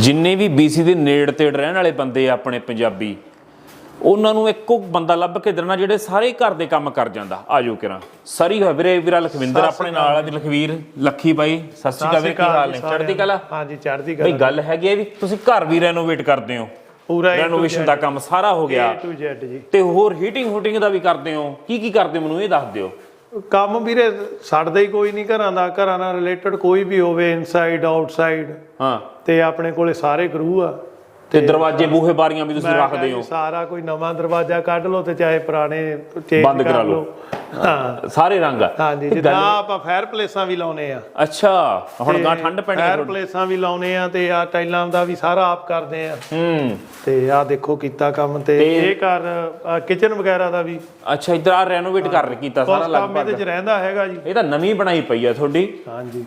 ਜਿੰਨੇ ਵੀ BC ਦੇ ਨੇੜ ਤੇੜ ਰਹਿਣ ਵਾਲੇ ਬੰਦੇ ਆ ਆਪਣੇ ਪੰਜਾਬੀ ਉਹਨਾਂ ਨੂੰ ਇੱਕੋ ਬੰਦਾ ਲੱਭ ਕੇ ਦੇਣਾ ਜਿਹੜੇ ਸਾਰੇ ਘਰ ਦੇ ਕੰਮ ਕਰ ਜਾਂਦਾ। ਆਜੋ ਕਿਰਾਂ। ਸਰੀ ਹੋਇਆ ਵੀਰੇ ਵੀਰਾ ਲਖਵਿੰਦਰ ਆਪਣੇ ਨਾਲ ਆ ਵੀ ਲਖਵੀਰ ਲੱਖੀ ਬਾਈ ਸਤਿ ਸ਼੍ਰੀ ਅਕਾਲ ਵੀਰੇ, ਕੀ ਹਾਲ ਨੇ? ਚੜ੍ਹਦੀ ਕਲਾ? ਹਾਂਜੀ ਚੜ੍ਹਦੀ ਬਈ ਕਲਾ ਗੱਲ ਹੈਗੀ ਹੈ ਵੀ ਤੁਸੀਂ ਘਰ ਵੀ ਰੈਨੋਵੇਟ ਕਰਦੇ ਹੋ। ਪੂਰਾ A to ਰੈਨੋਵੇਸ਼ਨ ਦਾ ਕੰਮ ਸਾਰਾ ਹੋ ਗਿਆ। A to Z ਜੀ। ਤੇ ਹੋਰ ਹੀਟਿੰਗ ਹੂਟਿੰਗ ਦਾ ਵੀ ਕਰਦੇ ਹੋ। ਕੀ ਕੀ ਕਰਦੇ ਹੋ? ਮੈਨੂੰ ਇਹ ਦੱਸ ਦਿਓ। ਕੰਮ ਵੀਰੇ ਛੱਡਦਾ ਹੀ ਕੋਈ ਨਹੀਂ ਘਰਾਂ ਦਾ ਘਰਾਂ ਨਾਲ ਰਿਲੇਟਡ ਕੋਈ ਵੀ ਹੋਵੇ ਇਨਸਾਈਡ ਆਊਟਸਾਈਡ ਹਾਂ। ਤੇ ਆਪਣੇ ਕੋਲੇ ਸਾਰੇ ਗਰੂ ਆ। ਤੇ ਦਰਵਾਜ਼ੇ ਬੂਹੇ ਬਾਰੀਆਂ ਵੀ ਤੁਸੀਂ ਰੱਖਦੇ ਹੋ। ਸਾਰਾ ਕੋਈ ਨਵਾਂ ਦਰਵਾਜ਼ਾ ਕੱਢ ਲਓ ਤੇ ਚਾਹੇ ਪੁਰਾਣੇ ਚੇਂਜ ਬੰਦ ਕਰਾ ਲਓ। ਹਾਂ। ਸਾਰੇ ਰੰਗ ਆ। ਹਾਂਜੀ ਜਿੱਦਾਂ ਆਪਾਂ ਫਾਇਰ ਪਲੇਸਾਂ ਵੀ ਲਾਉਨੇ ਆ। ਅੱਛਾ ਹੁਣ ਗਾਂ ਠੰਡ ਪੈਣੀ ਫਾਇਰ। ਪਲੇਸਾਂ ਵੀ ਲਾਉਨੇ ਆ ਤੇ ਆ ਟਾਈਲਾਂ ਦਾ ਵੀ ਸਾਰਾ ਆਪ ਕਰਦੇ ਆ। ਹੂੰ। ਤੇ ਆ ਦੇਖੋ ਕੀਤਾ ਕੰਮ ਤੇ ਇਹ ਘਰ ਕਿਚਨ ਵਗੈਰਾ ਦਾ ਵੀ। ਅੱਛਾ ਇਧਰ ਆ ਰੈਨੋਵੇਟ ਕਰ ਕੀਤਾ ਸਾਰਾ ਕੰਮ ਇਹਦੇ ਲਗਭਗ ਚ ਰਹਿੰਦਾ ਹੈਗਾ ਜੀ। ਇਹ ਤਾਂ ਨਵੀਂ ਬਣਾਈ ਪਈ ਆ ਤੁਹਾਡੀ। ਹਾਂਜੀ।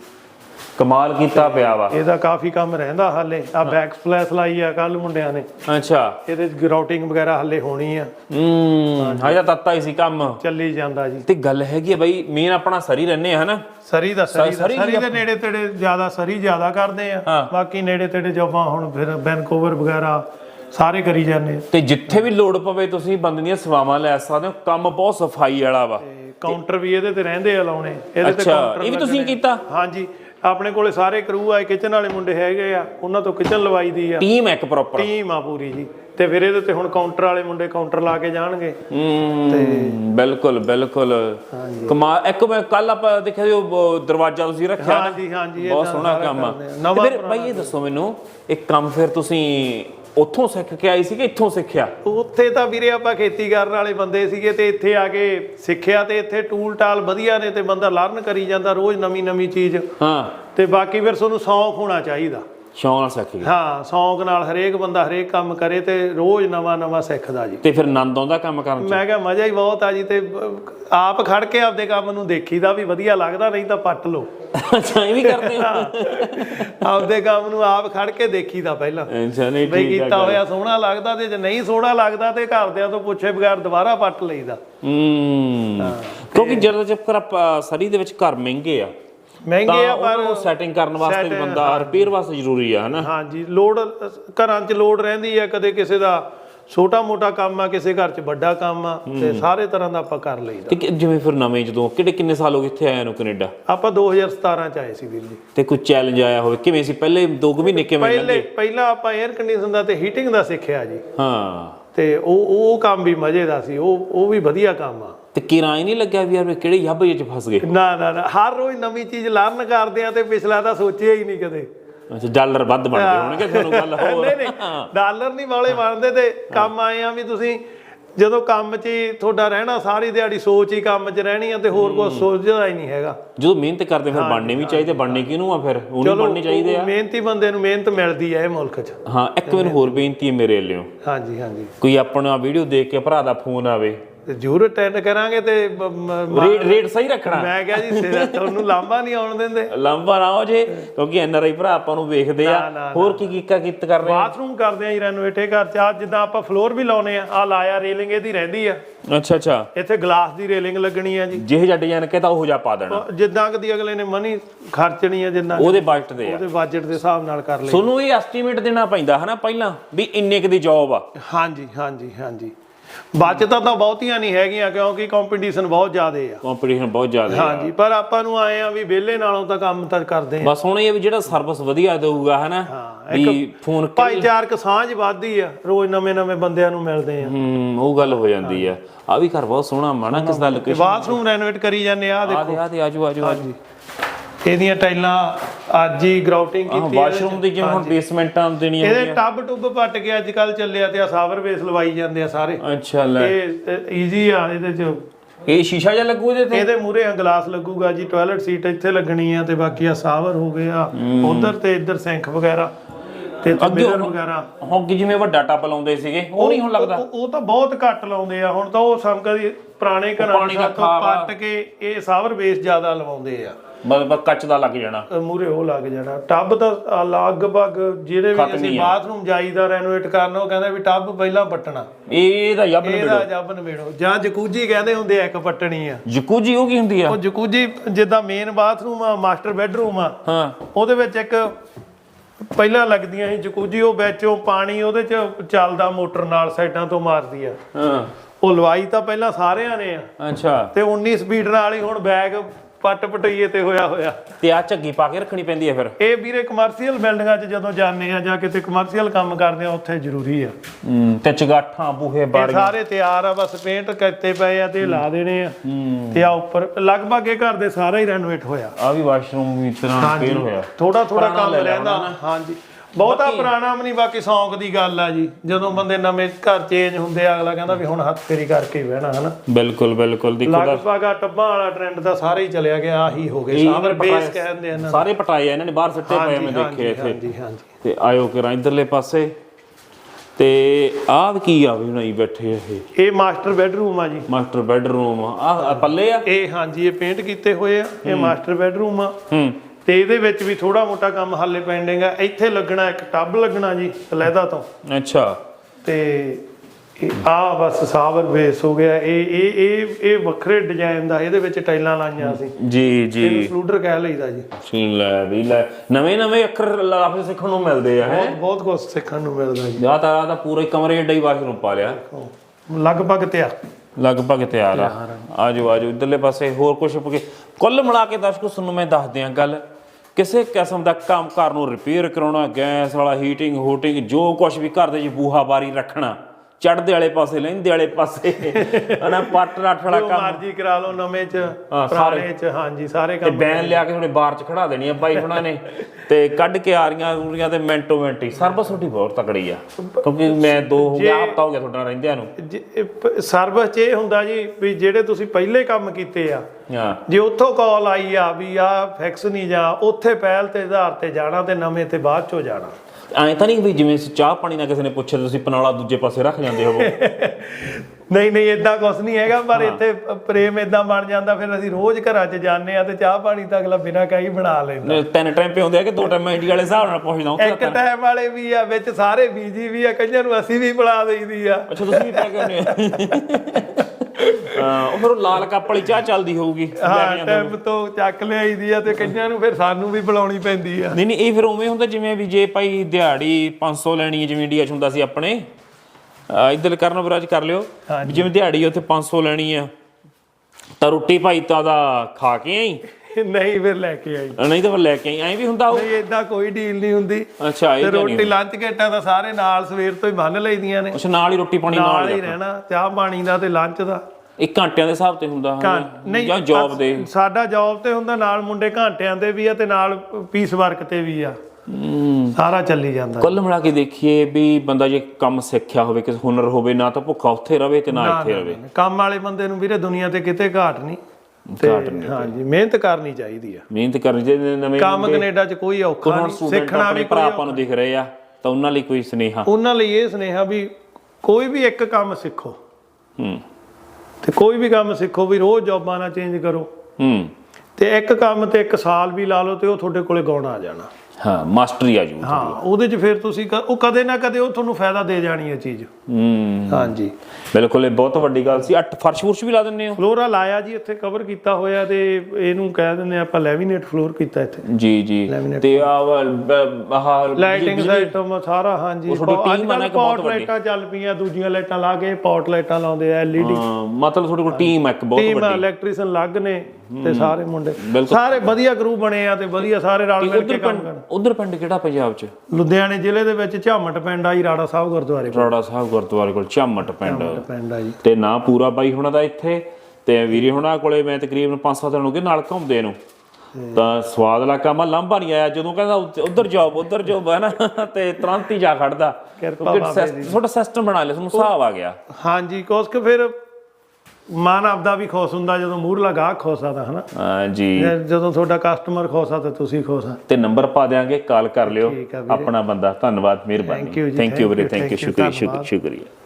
ਕਮਾਲ ਕੀਤਾ ਪਿਆ ਵਾ। ਇਹਦਾ ਕਾਫੀ ਕੰਮ ਰਹਿੰਦਾ ਹਾਲੇ। ਆ ਬੈਕ ਸਪਲੈਸ਼ ਲਾਈ ਆ ਕੱਲ ਮੁੰਡਿਆਂ ਨੇ। ਅੱਛਾ। ਇਹਦੇ ਚ ਗਰਾਊਟਿੰਗ ਵਗੈਰਾ ਹਾਲੇ ਹੋਣੀ ਆ। ਹੂੰ ਹਾਇਆ ਤੱਤਾ ਹੀ ਸੀ ਕੰਮ। ਚੱਲੀ ਜਾਂਦਾ ਜੀ। ਤੇ ਗੱਲ ਹੈਗੀ ਆ ਬਈ ਮੇਨ ਆਪਣਾ ਸਰੀ ਰਹਿੰਦੇ ਆ ਹਨਾ? ਸਰੀ ਦਾ ਸਰੀ ਦਾ। ਸਰੀ ਦੇ ਨੇੜੇ ਤੇੜੇ ਜ਼ਿਆਦਾ ਸਰੀ ਜ਼ਿਆਦਾ ਕਰਦੇ ਆ। ਬਾਕੀ ਨੇੜੇ ਤੇੜੇ ਜੋ ਆਪਾਂ ਹੁਣ ਫਿਰ ਵੈਨਕੂਵਰ ਵਗੈਰਾ ਸਾਰੇ ਕਰੀ ਜਾਂਦੇ ਆ। ਤੇ ਜਿੱਥੇ ਵੀ ਲੋੜ ਪਵੇ ਤੁਸੀਂ ਬੰਦੇ ਦੀਆਂ ਸੇਵਾਵਾਂ ਲੈ ਸਕਦੇ ਹੋ। ਕੰਮ ਬਹੁਤ ਸਫ਼ਾਈ ਵਾਲਾ ਵਾ। ਤੇ ਕਾਊਂਟਰ ਵੀ ਇਹਦੇ ਤੇ ਰਹਿੰਦੇ ਆ ਲਾਉਣੇ। ਇਹਦੇ ਤੇ ਅੱਛਾ ਕਾਊਂਟਰ ਇਹ ਵੀ ਤੁਸੀਂ। ਕੀਤਾ? ਹਾਂਜੀ। ਆਪਣੇ ਕੋਲੇ ਸਾਰੇ ਕਰੂ ਆ ਕਿਚਨ ਵਾਲੇ ਮੁੰਡੇ ਹੈਗੇ ਆ ਉਹਨਾਂ ਤੋਂ ਕਿਚਨ ਲਵਾਈ ਦੀ ਆ ਟੀਮ ਇੱਕ ਪ੍ਰੋਪਰ ਟੀਮ ਆ ਪੂਰੀ ਜੀ। ਤੇ ਫਿਰ ਇਹਦੇ ਤੇ ਹੁਣ ਕਾਊਂਟਰ ਵਾਲੇ ਮੁੰਡੇ ਕਾਊਂਟਰ ਲਾ ਕੇ ਜਾਣਗੇ। ਹੂੰ ਬਿਲਕੁਲ ਬਿਲਕੁਲ। ਕਮਾਲ ਇੱਕ ਮੈਂ ਕੱਲ ਆਪਾਂ ਦੇਖਿਆ ਸੀ ਉਹ ਦਰਵਾਜ਼ਾ ਤੁਸੀਂ ਰੱਖਿਆ ਨਾ? ਹਾਂਜੀ ਹਾਂਜੀ ਬਹੁਤ ਸੋਹਣਾ ਕੰਮ ਆ। ਤੇ ਫਿਰ ਭਾਈ ਇਹ ਦੱਸੋ ਮੈਨੂੰ ਇੱਕ ਕੰਮ ਫਿਰ ਤੁਸੀਂ ਉੱਥੋਂ ਸਿੱਖ ਕੇ ਆਏ ਸੀ ਕਿ ਇੱਥੋਂ ਸਿੱਖਿਆ। ਉੱਥੇ ਤਾਂ ਵੀਰੇ ਆਪਾਂ ਖੇਤੀ ਕਰਨ ਵਾਲੇ ਬੰਦੇ ਸੀਗੇ ਤੇ ਇੱਥੇ ਆ ਕੇ ਸਿੱਖਿਆ ਤੇ ਇੱਥੇ ਟੂਲ ਟਾਲ ਵਧੀਆ ਨੇ ਤੇ ਬੰਦਾ ਲਰਨ ਕਰੀ ਜਾਂਦਾ ਰੋਜ਼ ਨਵੀਂ ਨਵੀਂ ਚੀਜ਼। ਹਾਂ। ਤੇ ਬਾਕੀ ਫਿਰ ਤੁਹਾਨੂੰ ਸ਼ੌਂਕ ਹੋਣਾ ਚਾਹੀਦਾ। ਸ਼ੌਂਕ ਨਾਲ ਸਿੱਖ ਗਏ। ਹਾਂ ਸ਼ੌਂਕ ਨਾਲ ਹਰੇਕ ਬੰਦਾ ਹਰੇਕ ਕੰਮ ਕਰੇ ਤੇ ਰੋਜ਼ ਨਵਾਂ ਨਵਾਂ ਸਿੱਖਦਾ ਜੀ। ਤੇ ਫਿਰ ਆਨੰਦ ਆਉਂਦਾ ਕੰਮ ਕਰਨ ਚ? ਮੈਂ ਕਿਹਾ ਮਜ਼ਾ ਹੀ ਬਹੁਤ ਆ ਜੀ ਤੇ ਆਪ ਖੜ ਕੇ ਆਪਦੇ ਕੰਮ ਨੂੰ ਦੇਖੀਦਾ ਵੀ ਵਧੀਆ ਲੱਗਦਾ ਨਹੀਂ ਤਾਂ ਪੱਟ ਲਓ। ਅੱਛਾ ਇਹ ਵੀ ਕਰਦੇ ਹੋ? ਆਪਦੇ ਕੰਮ ਨੂੰ ਆਪ ਖੜ ਕੇ ਦੇਖੀਦਾ ਪਹਿਲਾਂ। ਅੱਛਾ ਨਹੀਂ ਬਈ ਠੀਕ ਕੀਤਾ ਹੋਇਆ ਸੋਹਣਾ ਲੱਗਦਾ ਤੇ ਜੇ ਨਹੀਂ ਸੋਹਣਾ ਲੱਗਦਾ ਤੇ ਘਰਦਿਆਂ ਤੋਂ ਪੁੱਛੇ ਬਗੈਰ ਦੁਬਾਰਾ ਪੱਟ ਲਈਦਾ। ਹੂੰ। ਕਿਉਂਕਿ ਜਦੋਂ ਆਪਾਂ ਸਰੀ ਦੇ ਵਿੱਚ ਘਰ ਮਹਿੰਗੇ ਆ ਮਹਿੰਗੇ ਆ ਪਰ ਉਹ ਸੈਟਿੰਗ ਕਰਨ ਵਾਸਤੇ ਵੀ ਬੰਦਾ ਰਿਪੇਅਰ ਵਾਸਤੇ ਜ਼ਰੂਰੀ ਆ ਹਨਾ? ਹਾਂਜੀ ਲੋਡ ਘਰਾਂ 'ਚ ਲੋਡ ਰਹਿੰਦੀ ਆ ਕਦੇ ਕਿਸੇ ਦਾ ਛੋਟਾ ਮੋਟਾ ਕੰਮ ਆ ਕਿਸੇ ਘਰ 'ਚ ਵੱਡਾ ਕੰਮ ਆ ਤੇ ਸਾਰੇ ਤਰ੍ਹਾਂ ਦਾ ਆਪਾਂ ਕਰ ਲਈਦਾ। ਤੇ ਜਿਵੇਂ ਫਿਰ ਨਵੇਂ ਜਦੋਂ ਕਿਹੜੇ ਕਿੰਨੇ ਸਾਲ ਹੋ ਗਏ ਇੱਥੇ ਆਇਆ ਨੂੰ ਕੈਨੇਡਾ? ਆਪਾਂ 2017 ਚ ਆਏ ਸੀ ਵੀਰ ਜੀ। ਤੇ ਕੋਈ ਚੈਲੰਜ ਆਇਆ ਹੋਵੇ? ਕਿਵੇਂ ਸੀ? ਪਹਿਲੇ 2 ਮਹੀਨੇ ਕਿਵੇਂ ਪਹਿਲੇ ਲੱਗੇ ਪਹਿਲਾਂ ਆਪਾਂ 에ਅਰ ਕੰਡੀਸ਼ਨ ਦਾ ਤੇ ਹੀਟਿੰਗ ਦਾ ਸਿੱਖਿਆ ਜੀ। ਹਾਂ। ਤੇ ਉਹ ਉਹ ਕੰਮ ਵੀ ਮਜ਼ੇ ਦਾ ਸੀ ਉਹ ਉਹ ਵੀ ਵਧੀਆ ਕੰਮ ਆ। ਤੇ ਕਿਰਾਏ ਨਹੀਂ ਲੱਗਿਆ ਵੀ ਯਾਰ ਵੀ ਕਿਹੜੇ ਯੱਬ ਚ ਫਸ ਗਏ। ਨਾ ਨਾ ਨਾ ਹਰ ਰੋਜ਼ ਨਵੀਂ ਚੀਜ਼ ਲਰਨ ਕਰਦੇ ਆ ਤੇ ਪਿਛਲਾ ਤਾਂ ਸੋਚਿਆ ਹੀ ਨਹੀਂ ਕਦੇ। ਅੱਛਾ ਡਾਲਰ ਵੱਧ ਬਣਦੇ ਹੋਣਗੇ ਤੁਹਾਨੂੰ ਗੱਲ ਹੋਰ। ਨਹੀਂ ਨਹੀਂ ਡਾਲਰ ਨਹੀਂ ਵਾਲੇ ਬਣਦੇ ਤੇ ਕੰਮ ਆਏ ਆ ਵੀ ਤੁਸੀਂ ਜਦੋਂ ਕੰਮ 'ਚ ਹੀ ਤੁਹਾਡਾ ਰਹਿਣਾ ਸਾਰੀ ਦਿਹਾੜੀ ਸੋਚ ਹੀ ਕੰਮ 'ਚ ਰਹਿਣੀ ਆ ਤੇ ਹੋਰ ਕੁਝ ਸੋਚਦਾ ਹੀ ਨਹੀਂ ਹੈਗਾ। ਜਦੋਂ ਮਿਹਨਤ ਕਰਦੇ ਫਿਰ ਬਣਨੇ ਵੀ ਚਾਹੀਦੇ ਬਣਨੇ ਕਿਹਨੂੰ ਆ ਫਿਰ? ਉਹਨੂੰ ਬਣਨੇ ਚਾਹੀਦੇ ਆ। ਮਿਹਨਤੀ ਬੰਦੇ ਨੂੰ ਮਿਹਨਤ ਮਿਲਦੀ ਹੈ ਇਹ ਮੁਲਕ 'ਚ। ਹਾਂ ਇੱਕ ਮੈਨੂੰ ਹੋਰ ਬੇਨਤੀ ਹੈ ਮੇਰੇ ਵੱਲੋਂ। ਹਾਂਜੀ ਹਾਂਜੀ। ਕੋਈ ਆਪਣਾ ਵੀਡੀਓ ਦੇਖ ਕੇ ਭਰਾ ਦਾ ਫੋਨ ਆਵੇ ਤੇ ਜ਼ਰੂਰ ਅਟੈਂਡ ਕਰਾਂਗੇ ਤੇ ਰੇਟ ਰੇਟ ਸਹੀ ਰੱਖਣਾ। ਮੈਂ ਕਿਹਾ ਜੀ ਸਿਰ ਤੁਹਾਨੂੰ ਲਾਂਭਾ ਨਹੀਂ ਆਉਣ ਦਿੰਦੇ। ਲੰਬਾ ਨਾ ਹੋ ਜੇ ਕਿਉਂਕਿ ਐਨਆਰਆਈ ਭਰਾ ਆਪਾਂ ਨੂੰ ਵੇਖਦੇ ਆ। ਹੋਰ ਕੀ ਕੀਕਾ ਕੀਤ ਕਰ ਰਹੇ ਬਾਥਰੂਮ ਕਰਦੇ ਆ ਜੀ ਰੈਨੋਵੇਟ ਘਰ ਚ। ਆ ਜਿੱਦਾਂ ਆਪਾਂ ਫਲੋਰ ਵੀ ਲਾਉਨੇ ਆ ਆ ਲਾਇਆ ਰੇਲਿੰਗ ਇਹਦੀ ਰਹਿੰਦੀ ਆ। ਅੱਛਾ ਅੱਛਾ। ਇੱਥੇ ਗਲਾਸ ਦੀ ਰੇਲਿੰਗ ਲੱਗਣੀ ਆ ਜੀ। ਜਿਹੇ ਜਿਹਾ ਡਿਜ਼ਾਈਨ ਕਹਤਾ ਉਹ ਜਿਹਾ ਪਾ ਦੇਣਾ। ਜਿੱਦਾਂ ਕਦੀ ਅਗਲੇ ਨੇ ਮਨੀ ਖਰਚਣੀ ਆ ਜਿੰਨਾ ਉਹਦੇ ਬਜਟ ਦੇ ਆ। ਉਹਦੇ ਬਜਟ ਦੇ ਹਿਸਾਬ ਨਾਲ ਕਰ ਲਈ। ਤੁਹਾਨੂੰ ਇਹ ਐਸਟੀਮੇਟ ਦੇਣਾ ਪੈਂਦਾ ਹਨਾ ਪਹਿਲਾਂ ਵੀ ਇੰਨੇ ਕੁ ਦੀ ਜੌਬ ਆ। ਹਾਂਜੀ ਹਾਂਜੀ ਹਾਂਜੀ। ਬਚਤਾਂ ਤਾਂ ਬਹੁਤੀਆਂ ਨਹੀਂ ਹੈਗੀਆਂ ਕਿਉਂਕਿ ਕੰਪੀਟੀਸ਼ਨ ਬਹੁਤ ਜ਼ਿਆਦੇ ਆ। ਕੰਪੀਟੀਸ਼ਨ ਬਹੁਤ ਜ਼ਿਆਦਾ ਆ। ਹਾਂਜੀ ਪਰ ਆਪਾਂ ਨੂੰ ਆਏ ਆ ਵੀ ਵਿਹਲੇ ਨਾਲੋਂ ਤਾਂ ਕੰਮ ਤਾਂ ਕਰਦੇ ਆ। ਬਸ ਹੁਣ ਇਹ ਵੀ ਜਿਹੜਾ ਸਰਵਿਸ ਵਧੀਆ ਦੇਊਗਾ ਹਨਾ? ਵੀ ਫੋਨ ਭਾਈਚਾਰਕ ਸਾਂਝ ਵੱਧਦੀ ਆ ਰੋਜ਼ ਨਵੇਂ ਨਵੇਂ ਬੰਦਿਆਂ ਨੂੰ ਮਿਲਦੇ ਆ। ਹੂੰ ਉਹ ਗੱਲ ਹੋ ਜਾਂਦੀ ਆ। ਆ ਵੀ ਘਰ ਬਹੁਤ ਸੋਹਣਾ ਮਾਣਾ ਕਿਸ ਦਾ ਲੋਕੇਸ਼ਨ ਬਾਥਰੂਮ ਰੈਨੋਵੇਟ ਕਰੀ ਜਾਂਦੇ ਆ ਦੇਖੋ ਆ ਦੇ ਆ ਦੇ ਆਜੋ ਆਜੋ ਆਜੋ। ਇਹਦੀਆਂ ਟਾਈਲਾਂ ਅੱਜ ਹੀ ਗਰਾਊਟਿੰਗ ਕੀਤੀ ਆ ਵਾਸ਼ਰੂਮ ਦੀ ਜਿਵੇਂ ਹੁਣ ਬੇਸਮੈਂਟਾਂ ਦੇਣੀਆਂ ਇਹਦੇ ਟੱਬ ਟੁੱਬ ਪੱਟ ਕੇ ਅੱਜ ਕੱਲ ਚੱਲਿਆ ਤੇ ਆ ਸਾਵਰ ਬੇਸ ਲਵਾਈ ਜਾਂਦੇ ਆ ਸਾਰੇ। ਅੱਛਾ ਲੈ। ਇਹ ਈਜ਼ੀ ਆ ਇਹਦੇ ਚ। ਇਹ ਸ਼ੀਸ਼ਾ ਜਿਹਾ ਲੱਗੂ ਇਹਦੇ ਤੇ? ਇਹਦੇ ਮੂਰੇ ਆ ਗਲਾਸ ਲੱਗੂਗਾ ਜੀ ਟਾਇਲਟ ਸੀਟ ਇੱਥੇ ਲੱਗਣੀ ਆ ਤੇ ਬਾਕੀ ਆ ਸਾਵਰ ਹੋ ਗਿਆ ਉਧਰ ਤੇ ਇੱਧਰ ਸਿੰਕ ਵਗੈਰਾ ਤੇ ਮਿਰਰ ਵਗੈਰਾ। ਹੁਣ ਕੀ ਜਿਵੇਂ ਵੱਡਾ ਟੱਪ ਲਾਉਂਦੇ ਸੀਗੇ ਉਹ ਨਹੀਂ ਹੁਣ ਲੱਗਦਾ? ਉਹ- ਤਾਂ ਬਹੁਤ ਘੱਟ ਲਾਉਂਦੇ ਆ। ਹੁਣ ਤਾਂ ਉਹ ਸਮਕਾ ਦੀ ਪੁਰਾਣੇ ਘਰਾਂ ਦਾ। ਪੱਟ ਕੇ ਇਹ ਸਾਵਰ ਬੇਸ ਜ਼ਿਆਦਾ ਲਵਾਉਂਦੇ ਆ। ਮਤਲਬ ਕੱਚ ਦਾ ਲੱਗ ਜਾਣਾ। ਮੂਰੇ ਉਹ ਲੱਗ ਜਾਣਾ। ਟੱਬ ਤਾਂ ਲਗਭਗ ਜਿਹੜੇ ਵੀ ਅਸੀਂ। ਬਾਥਰੂਮ ਜਾਈਦਾ ਰੈਨੋਵੇਟ ਕਰਨਾ ਉਹ ਕਹਿੰਦਾ ਵੀ ਟੱਬ ਪਹਿਲਾਂ ਪੱਟਣਾ। ਇਹ ਦਾ ਯੱਬ ਨੂੰ ਇਹਦਾ ਜੱਬ ਨਵੇੜੋ ਜਾਂ ਜਕੂਜੀ ਕਹਿੰਦੇ ਹੁੰਦੇ ਆ ਇੱਕ ਪੱਟਣੀ ਆ। ਜਕੂਜੀ ਉਹ ਕੀ ਹੁੰਦੀ ਆ? ਉਹ ਜਕੂਜੀ ਜਿੱਦਾਂ ਮੇਨ ਬਾਥਰੂਮ ਆ ਮਾਸਟਰ ਬੈੱਡਰੂਮ ਆ। ਹਾਂ। ਉਹਦੇ ਵਿੱਚ ਇੱਕ ਪਹਿਲਾਂ ਲੱਗਦੀਆਂ ਸੀ ਜਕੂਜੀ ਉਹ ਵਿੱਚੋਂ ਪਾਣੀ ਉਹਦੇ ਚ ਚੱਲਦਾ ਮੋਟਰ ਨਾਲ ਸਾਈਡਾਂ ਤੋਂ ਮਾਰਦੀ ਆ। ਹਾਂ। ਉਹ ਲਵਾਈ ਤਾਂ ਪਹਿਲਾਂ ਸਾਰਿਆਂ ਨੇ ਆ। ਅੱਛਾ। ਤੇ 19 ਸਪੀਡ ਨਾਲ ਹੀ ਹੁਣ ਬੈਗ ਪੱਟ ਪਟਈਏ ਤੇ ਹੋਇਆ ਹੋਇਆ। ਤੇ ਆ ਝੱਗੀ ਪਾ ਕੇ ਰੱਖਣੀ ਪੈਂਦੀ ਹੈ ਫਿਰ। ਇਹ ਵੀਰੇ ਕਮਰਸ਼ੀਅਲ ਬਿਲਡਿੰਗਾਂ 'ਚ ਜਦੋਂ ਜਾਂਦੇ ਆ ਜਾਂ ਕਿਤੇ ਕਮਰਸ਼ੀਅਲ ਕੰਮ ਕਰਦੇ ਆ ਉੱਥੇ ਜ਼ਰੂਰੀ ਆ। ਹੂੰ ਤੇ ਚਗਾਠਾਂ ਬੂਹੇ ਬਾੜੀਆਂ। ਸਾਰੇ ਤਿਆਰ ਆ ਬਸ ਪੇਂਟ ਕਰਤੇ ਪਏ ਆ ਤੇ ਲਾ ਦੇਣੇ ਆ। ਤੇ ਆ ਉੱਪਰ ਲਗਭਗ ਇਹ ਘਰ ਦੇ ਸਾਰਾ ਹੀ ਰੈਨੋਵੇਟ ਹੋਇਆ। ਆ ਵੀ ਵਾਸ਼ਰੂਮ ਵੀ ਤਰ੍ਹਾਂ ਫੇਲ ਹੋਇਆ। ਥੋੜਾ ਥੋੜਾ ਕੰਮ ਰਹਿੰਦਾ। ਹਾਂਜੀ। ਬਹੁਤਾ ਪੁਰਾਣਾ ਵੀ ਨਹੀਂ ਬਾਕੀ ਸ਼ੌਂਕ ਦੀ ਗੱਲ ਆ ਜੀ। ਜਦੋਂ ਬੰਦੇ ਨਵੇਂ ਘਰ ਚੇਂਜ ਹੁੰਦੇ ਆ ਅਗਲਾ ਕਹਿੰਦਾ ਵੀ ਹੁਣ ਹੱਥ ਫੇਰੀ ਕਰਕੇ ਹੀ ਬਹਿਣਾ ਹਨਾ? ਬਿਲਕੁਲ ਬਿਲਕੁਲ। ਦੇਖੋ ਲਗਭਗ ਆ ਟੱਬਾਂ ਵਾਲਾ ਟ੍ਰੈਂਡ ਤਾਂ ਸਾਰੇ ਹੀ ਚਲਿਆ ਗਿਆ ਆਹੀ ਹੋ ਗਏ ਸਾਹਮਣੇ ਬੇਸ ਕਹਿੰਦੇ ਆ ਨਾ। ਸਾਰੇ ਪਟਾਏ ਆ ਇਹਨਾਂ ਨੇ ਬਾਹਰ ਸਿੱਟੇ ਪਏ ਆ, ਮੈਂ ਦੇਖੇ ਇੱਥੇ। ਹਾਂਜੀ ਹਾਂਜੀ। ਤੇ ਆਇਓ ਕਿਰਾਂ ਇਧਰਲੇ ਪਾਸੇ। ਤੇ ਆਹ ਕੀ ਆ ਵੀ ਬਣਾਈ ਬੈਠੇ ਆ ਇਹ? ਇਹ ਮਾਸਟਰ ਬੈਡਰੂਮ ਆ ਜੀ। ਮਾਸਟਰ ਬੈਡਰੂਮ ਆ। ਪੱਲੇ ਆ? ਇਹ ਹਾਂਜੀ ਇਹ ਪੇਂਟ ਕੀਤੇ ਹੋਏ ਆ। ਇਹ ਮਾਸਟਰ ਬੈਡਰੂਮ ਆ। ਹੂੰ। ਤੇ ਇਹਦੇ ਵਿੱਚ ਵੀ ਥੋੜਾ ਮੋਟਾ ਕੰਮ ਹਾਲੇ ਪੈਂਡਿੰਗ ਆ ਇੱਥੇ ਲੱਗਣਾ ਇੱਕ ਟੱਬ ਲੱਗਣਾ ਜੀ ਲਹਿਦਾ ਤੋਂ। ਅੱਛਾ। ਤੇ ਆ ਬਸ ਸਾਵਰ ਬੇਸ ਹੋ ਗਿਆ। ਇਹ ਇਹ ਇਹ ਇਹ ਵੱਖਰੇ ਡਿਜ਼ਾਈਨ ਦਾ ਇਹਦੇ ਵਿੱਚ ਟਾਈਲਾਂ ਲਾਈਆਂ ਸੀ। ਜੀ ਜੀ। ਇਹਨੂੰ ਫਲੂਡਰ ਕਹਿ ਲਈਦਾ ਜੀ। ਸੁਣ ਲੈ ਵੀ ਲੈ। ਨਵੇਂ ਨਵੇਂ ਅੱਖਰ ਲਫ਼ਜ਼ ਸਿੱਖਣ ਨੂੰ ਮਿਲਦੇ ਆ ਹੈ? ਬਹੁਤ ਕੁਝ ਸਿੱਖਣ ਨੂੰ ਮਿਲਦਾ ਜੀ। ਆ ਤਾਂ ਤਾਂ ਪੂਰੇ ਕਮਰੇ ਏਡਾ ਹੀ ਵਾਸ਼ਰੂਮ ਪਾ ਲਿਆ। ਲਗਭਗ ਤੇ ਆ ਲਗਭਗ ਤਿਆਰ ਆ। ਆਜੋ ਆਜੋ ਇਧਰਲੇ ਪਾਸੇ ਹੋਰ ਕੁਝ ਕੁੱਲ ਮਿਲਾ ਕੇ ਦਰਸ਼ਕੋ ਤੁਹਾਨੂੰ ਮੈਂ ਦੱਸ ਦਿਆਂ ਗੱਲ। ਕਿਸੇ ਕਿਸਮ ਦਾ ਕੰਮ ਘਰ ਨੂੰ ਰਿਪੇਅਰ ਕਰਾਉਣਾ ਗੈਸ ਵਾਲਾ ਹੀਟਿੰਗ ਹੋਟਿੰਗ ਜੋ ਕੁਝ ਵੀ ਘਰ ਦੇ ਵਿੱਚ ਬੂਹਾ ਬਾਰੀ ਰੱਖਣਾ। ਚੜਦੇ ਵਾਲੇ ਪਾਸੇ ਲੈਂਦੇ ਵਾਲੇ ਪਾਸੇ। ਹਨਾ ਪੱਟ ਰੱਠ ਵਾਲਾ ਕੰਮ। ਮਰਜ਼ੀ ਕਰਾ ਲਓ ਨਵੇਂ ਚ ਪੁਰਾਣੇ ਚ ਹਾਂਜੀ ਸਾਰੇ ਤੇ ਕੰਮ ਬੈਨ ਲਿਆ ਕੇ ਤੁਹਾਡੇ ਬਾਰ ਚ ਖੜਾ ਦੇਣੀ ਆ ਬਾਈ ਉਹਨਾਂ ਨੇ। ਤੇ ਕੱਢ ਕੇ ਆ ਰਹੀਆਂ ਰੂਰੀਆਂ ਤੇ ਮਿੰਟੋ ਮਿੰਟ। ਸਰਵਿਸ ਤੁਹਾਡੀ ਬਹੁਤ ਤਕੜੀ ਆ। ਕਿਉਂਕਿ ਮੈਂ ਦੋ ਹੋ ਗਿਆ ਹਫਤਾ ਹੋ ਗਿਆ ਤੁਹਾਡੇ ਰਹਿੰਦਿਆਂ ਨੂੰ। ਸਰਵਿਸ ਚ ਇਹ ਹੁੰਦਾ ਜੀ ਵੀ ਜਿਹੜੇ ਤੁਸੀਂ ਪਹਿਲੇ ਕੰਮ ਕੀਤੇ ਆ। ਜੇ ਉੱਥੋਂ ਕਾਲ ਆਈ ਆ ਵੀ ਆ ਫਿਕਸ ਨਹੀਂ ਜਾ ਉੱਥੇ ਪਹਿਲ ਤੇ ਆਧਾਰ ਤੇ ਜਾਣਾ ਤੇ ਨਵੇਂ ਤੇ ਬਾਅਦ ਚੋਂ ਜਾਣਾ। ਐਂ ਤਾਂ ਨਹੀਂ ਵੀ ਜਿਵੇਂ ਚਾਹ ਪਾਣੀ ਨਾਲ ਕਿਸੇ ਨੇ ਪੁੱਛਿਆ ਤੁਸੀਂ ਪਨਾਲਾ ਦੂਜੇ ਪਾਸੇ ਰੱਖ ਜਾਂਦੇ ਹੋਵੋ। ਨਹੀਂ ਨਹੀਂ ਇਦਾਂ ਕੁਝ ਨਹੀਂ ਹੈਗਾ ਪਰ ਇੱਥੇ ਪ੍ਰੇਮ ਇਦਾਂ ਬਣ ਜਾਂਦਾ ਫਿਰ ਅਸੀਂ ਰੋਜ਼ ਘਰਾਂ 'ਚ ਜਾਂਦੇ ਆ ਤੇ ਚਾਹ ਪਾਣੀ ਤਾਂ ਅਗਲਾ ਬਿਨਾਂ ਕਹੀ ਬਣਾ ਲੈਂਦਾ। ਤਿੰਨ ਟਾਈਮ ਪੇ ਹੁੰਦੇ ਆ ਕਿ ਦੋ ਟਾਈਮ ਇੰਡੀਆ ਵਾਲੇ ਹਿਸਾਬ ਨਾਲ ਪਹੁੰਚਦਾ ਉੱਥੇ ਇੱਕ ਟਾਈਮ ਵਾਲੇ ਵੀ ਆ ਵਿੱਚ ਸਾਰੇ ਬੀਜੀ ਵੀ ਆ ਕਈਆਂ ਨੂੰ ਅਸੀਂ ਵੀ ਬੁਲਾ ਦਈਦੀ ਆ। ਅੱਛਾ ਤੁਸੀਂ ਵੀ ਪੈ ਆ। ਉਹ ਫਿਰ ਉਹ ਲਾਲ ਕੱਪ ਵਾਲੀ ਚਾਹ ਚੱਲਦੀ ਹੋਊਗੀ। ਹਾਂ ਟਾਈਮ ਤੋਂ ਚੱਕ ਲਿਆਈਦੀ ਆ ਤੇ ਕਈਆਂ ਨੂੰ ਫਿਰ ਸਾਨੂੰ ਵੀ ਬੁਲਾਉਣੀ ਪੈਂਦੀ ਆ। ਨਹੀਂ ਨਹੀਂ ਇਹ ਫਿਰ ਉਵੇਂ ਹੁੰਦਾ ਜਿਵੇਂ ਵੀ ਜੇ ਭਾਈ ਦਿਹਾੜੀ 500 ਲੈਣੀ ਹੈ ਜਿਵੇਂ ਇੰਡੀਆ 'ਚ ਹੁੰਦਾ ਸੀ ਆਪਣੇ ਇੱਧਰ ਕਰਨ ਵਿਰਾਜ ਕਰ ਲਿਓ ਜਿਵੇਂ ਦਿਹਾੜੀ ਉੱਥੇ 500 ਲੈਣੀ ਆ ਤਾਂ ਰੋਟੀ ਭਾਈ ਤਾਂ ਦਾ ਖਾ ਕੇ ਆਈ? ਨਹੀਂ ਫਿਰ ਲੈ ਕੇ ਆਈ। ਨਹੀਂ ਤਾਂ ਫਿਰ ਲੈ ਕੇ ਆਈ ਐਂ ਵੀ ਹੁੰਦਾ ਉਹ? ਨਹੀਂ ਇਦਾਂ ਕੋਈ ਡੀਲ ਨਹੀਂ ਹੁੰਦੀ। ਅੱਛਾ ਇਹ ਰੋਟੀ ਲੰਚ ਘੇਟਾਂ ਤਾਂ ਸਾਰੇ ਨਾਲ ਸਵੇਰ ਤੋਂ ਹੀ ਬੰਨ ਲਈਦੀਆਂ ਨੇ। ਅੱਛਾ ਨਾਲ ਹੀ ਰੋਟੀ ਪਾਣੀ ਨਾਲ ਹੀ ਰਹਿਣਾ ਚਾਹ ਪਾਣੀ ਦਾ ਤੇ ਲੰਚ ਦਾ। ਇੱਕ ਘੰਟਿਆਂ ਦੇ ਹਿਸਾਬ ਤੇ ਹੁੰਦਾ ਨਹੀਂ ਜਾਂ ਜੌਬ ਦੇ। ਸਾਡਾ ਜੌਬ ਤੇ ਹੁੰਦਾ ਨਾਲ ਮੁੰਡੇ ਘੰਟਿਆਂ ਦੇ ਵੀ ਆ ਤੇ ਨਾਲ ਪੀਸ ਵਰਕ ਤੇ ਵੀ ਆ। ਸਾਰਾ ਚੱਲੀ ਜਾਂਦਾ। ਕੁੱਲ ਮਿਲਾ ਕੇ ਦੇਖੀਏ ਵੀ ਬੰਦਾ ਜੇ ਕੰਮ ਸਿੱਖਿਆ ਹੋਵੇ ਕਿਸੇ ਹੁਨਰ ਹੋਵੇ ਨਾ ਤਾਂ ਭੁੱਖਾ ਉੱਥੇ ਰਵੇ ਤੇ ਨਾ ਇੱਥੇ ਰਵੇ। ਕੰਮ ਵਾਲੇ ਬੰਦੇ ਨੂੰ ਵੀਰੇ ਦੁਨੀਆ ਤੇ ਕਿਤੇ ਘਾਟ ਨਹੀਂ। ਤੇ ਹਾਂਜੀ ਮਿਹਨਤ ਕਰਨੀ ਚਾਹੀਦੀ ਆ। ਮਿਹਨਤ ਕਰਨੀ ਚਾਹੀਦੀ ਨਵੇਂ ਕੰਮ ਕੈਨੇਡਾ 'ਚ ਕੋਈ ਔਖਾ ਨਹੀਂ ਸਿੱਖਣਾ ਵੀ ਭਰਾ ਆਪਾਂ ਨੂੰ ਦਿਖ ਰਹੇ ਆ ਤਾਂ ਉਹਨਾਂ ਲਈ ਕੋਈ ਸਨੇਹਾ। ਉਹਨਾਂ ਲਈ ਇਹ ਸੁਨੇਹਾ ਵੀ ਕੋਈ ਵੀ ਇੱਕ ਕੰਮ ਸਿੱਖੋ। ਹੂੰ। ਤੇ ਕੋਈ ਵੀ ਕੰਮ ਸਿੱਖੋ ਵੀ ਰੋਜ਼ ਜੌਬਾਂ ਨਾ ਚੇਂਜ ਕਰੋ। ਹੂੰ। ਤੇ ਇੱਕ ਕੰਮ ਤੇ ਇੱਕ ਸਾਲ ਵੀ ਲਾ ਲਓ ਤੇ ਉਹ ਤੁਹਾਡੇ ਕੋਲੇ ਗਾਉਣ ਆ ਜਾਣਾ। ਹਾਂ ਮਾਸਟਰੀ ਆ ਜੂ ਹਾਂ ਉਹਦੇ 'ਚ ਫਿਰ ਤੁਸੀਂ ਕ- ਉਹ ਕਦੇ ਨਾ ਕਦੇ ਉਹ ਤੁਹਾਨੂੰ ਫਾਇਦਾ ਦੇ ਜਾਣੀ ਹੈ ਚੀਜ਼। ਹੂੰ। ਹਾਂਜੀ। ਬਿਲਕੁਲ ਇਹ ਬਹੁਤ ਵੱਡੀ ਗੱਲ ਸੀ। ਅੱਠ ਫਰਸ਼ ਫੁਰਸ਼ ਵੀ ਲਾ ਦਿੰਦੇ ਹੋ? ਫਲੋਰਾ ਲਾਇਆ ਜੀ ਇੱਥੇ ਕਵਰ ਕੀਤਾ ਹੋਇਆ ਤੇ ਇਹਨੂੰ ਕਹਿ ਦਿੰਦੇ ਆਪਾਂ ਲੈਮੀਨੇਟ ਫਲੋਰ ਕੀਤਾ ਇੱਥੇ। ਜੀ ਜੀ। ਤੇ ਆ ਆਹ ਲਾਈਟਿੰਗ ਸਿਸਟਮ ਸਾਰਾ ਹਾਂਜੀ। ਉਹ ਤੁਹਾਡੀ ਅੱਜ team ਆ ਨਾ ਕੱਲ੍ਹ ਇੱਕ ਬਹੁਤ ਪੌਟ ਲਾਈਟਾਂ ਚੱਲ ਪਈਆਂ ਦੂਜੀਆਂ ਲਾਈਟਾਂ ਲਾ ਕੇ ਪੌਟ ਲਾਈਟਾਂ ਲਾਉਂਦੇ ਆ ਐਲਈਡੀ ਹਾਂ, ਮਤਲਬ ਤੁਹਾਡੇ ਕੋਲ ਟੀਮ ਇੱਕ ਬਹੁਤ ਟੀਮ ਵੱਡੀ। ਇਲੈਕਟ੍ਰੀਸ਼ੀਅਨ ਲੱਗ ਨੇ। ਤੇ ਸਾਰੇ ਮੁੰਡੇ। ਸਾਰੇ ਵਧੀਆ ਗਰੂਪ ਬਣੇ ਆ ਤੇ ਵਧੀਆ ਸਾਰੇ ਰਲ ਮਿਲ ਕੇ ਕੰਮ ਪਿੰਡ ਉਧਰ ਪਿੰਡ ਕਿਹੜਾ ਪੰਜਾਬ ਚ? ਲੁਧਿਆਣੇ ਜ਼ਿਲ੍ਹੇ ਦੇ ਵਿੱਚ ਝਾਮਟ ਪਿੰਡ ਆਈ ਰਾੜਾ ਸਾਹਿਬ ਗੁਰਦੁਆਰੇ ਕੋਲ। ਰੋੜਾ ਸਾਹਿਬ ਗੁਰਦੁਆਰੇ ਕੋਲ ਝਾਮਟ ਪਿੰਡ। ਪਿੰਡ ਆ ਜੀ। ਤੇ ਨਾ ਪੂਰਾ ਬਾਈ ਹੁਣਾਂ ਦਾ ਇੱਥੇ। ਤੇ ਵੀਰੇ ਹੁਣਾਂ ਕੋਲੇ ਮੈਂ ਤਕਰੀਬਨ 5-7 ਦਿਨ ਹੋ ਗਏ ਨਾਲ ਘੁੰਮਦੇ ਨੂੰ। ਤਾਂ ਸਵਾਦ ਲਾ ਕੰਮ ਲੰਬਾ ਨਹੀਂ ਆਇਆ। ਜਦੋਂ ਕਹਿੰਦਾ ਉਧਰ ਜਾਓ ਉਧਰ ਜਾਓ ਹੈ ਨਾ ਤੇ ਤੁਰੰਤ ਹੀ ਜਾ ਖੜਦਾ। ਕਿਰਪਾ ਕਿਉਂਕਿ ਤੁਹਾਡਾ ਸਿਸਟਮ ਬਣਾ ਲਿਆ ਤੁਹਾਨੂੰ ਹਿਸਾਬ ਆ ਗਿਆ। ਹਾਂਜੀ ਕੁਛ ਕੁ ਫਿਰ ਮਨ ਆਪਦਾ ਵੀ ਖੁਸ਼ ਹੁੰਦਾ ਜਦੋਂ ਮੂਹਰਲਾ ਗਾਹਕ ਖੁਸ਼ ਆਦਾ ਹਨਾ? ਹਾਂ ਜੀ। ਜਦੋਂ ਤੁਹਾਡਾ ਕਸਟਮਰ ਖੁਸ਼ ਆ ਤਾਂ ਤੁਸੀਂ ਖੁਸ਼ ਆ। ਤੇ ਨੰਬਰ ਪਾ ਦਿਆਂਗੇ ਕਾਲ ਕਰ ਲਿਓ। ਠੀਕ ਆ ਵੀਰੇ। ਆਪਣਾ ਬੰਦਾ ਧੰਨਵਾਦ ਮਿਹਰਬਾਨੀ। Thank you ਜੀ, ਥੈਂਕ ਯੂ thank ਵੀਰੇ you, thank you thank you, ਸ਼ੁਕਰੀਆ ਧੰਨਵਾਦ। ਸ਼ੁਕਰੀਆ।